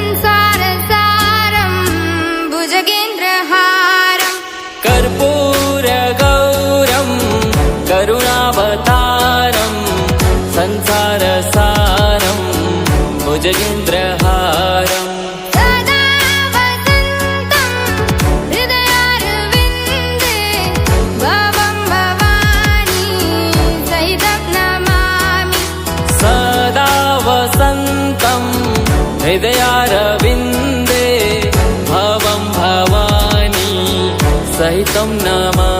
and tay tông nam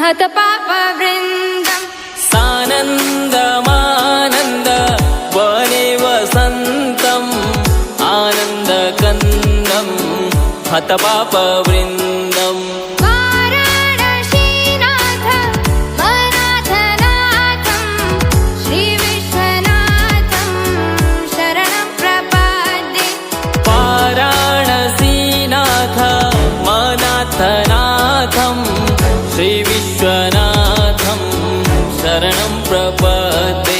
हत पापवृन्दम् सानन्दमानन्द वने वसन्तम् आनन्दकन्दम् हत पापवृन्द विश्वनाथं शरणं प्रपदे